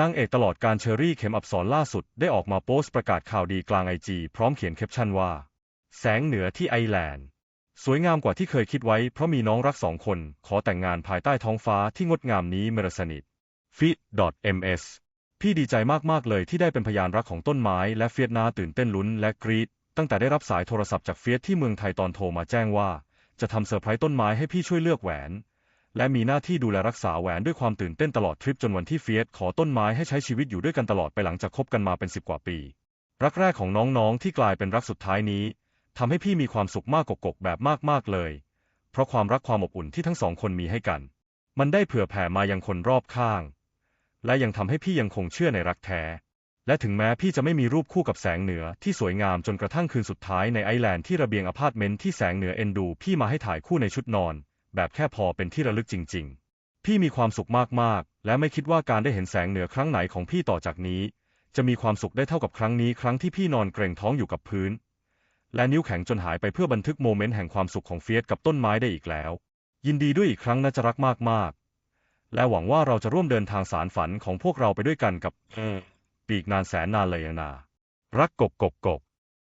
นางเอกตลอดการเชอรี่เข็มอับสรล่าสุดได้ออกมาโพสต์ประกาศข่าวดีกลางไอจีพร้อมเขียนแคปชั่นว่า แสงเหนือที่ไอแลนด์ สวยงามกว่าที่เคยคิดไว้เพราะมีน้องรักสองคน ขอแต่งงานภายใต้ท้องฟ้าที่งดงามนี้เมรสนิท fit.ms พี่ดีใจมาก ๆ เลยที่ได้เป็นพยานรักของต้นไม้และเฟียสนาตื่นเต้นลุ้นและกรีดตั้งแต่ได้รับสายโทรศัพท์จากเฟียสที่เมืองไทยตอนโทรมาแจ้งว่า จะทำเซอร์ไพรส์ต้นไม้ให้พี่ช่วยเลือกแหวน และมีหน้าที่ดูแลรักษาแหวนด้วยความตื่นเต้นตลอดทริปจนวันที่เฟียสขอต้นไม้ให้ใช้ชีวิตอยู่ด้วยกันตลอดไปหลังจากคบกันมาเป็นสิบกว่าปี รักแรกของน้องๆที่กลายเป็นรักสุดท้ายนี้ทำให้พี่มีความสุขมากกกๆแบบมากๆเลย เพราะความรักความอบอุ่นที่ทั้งสองคนมีให้กัน มันได้เผื่อแผ่มายังคนรอบข้าง และยังทำให้พี่ยังคงเชื่อในรักแท้และถึงแม้พี่จะไม่มีรูปคู่กับแสงเหนือที่สวยงามจนกระทั่งคืนสุดท้ายในไอแลนด์ที่ระเบียงอพาร์ตเมนต์ที่แสงเหนือเอ็นดู พี่มาให้ถ่ายคู่ในชุดนอน แบบแค่พอเป็นที่ระลึกจริง ๆ พี่มีความสุขมากๆ และไม่คิดว่าการได้เห็นแสงเหนือครั้งไหนของพี่ต่อจากนี้ จะมีความสุขได้เท่ากับครั้งนี้ครั้งที่พี่นอนเกรงท้องอยู่กับพื้น และนิ้วแข็งจนหายไปเพื่อบันทึกโมเมนต์แห่งความสุขของเฟียสกับต้นไม้ได้อีกแล้ว ยินดีด้วยอีกครั้งนะจะรักมากๆ และหวังว่าเราจะร่วมเดินทางสารฝันของพวกเราไปด้วยกันกับปีกนานแสนนานเลยนะรักกบกบกบ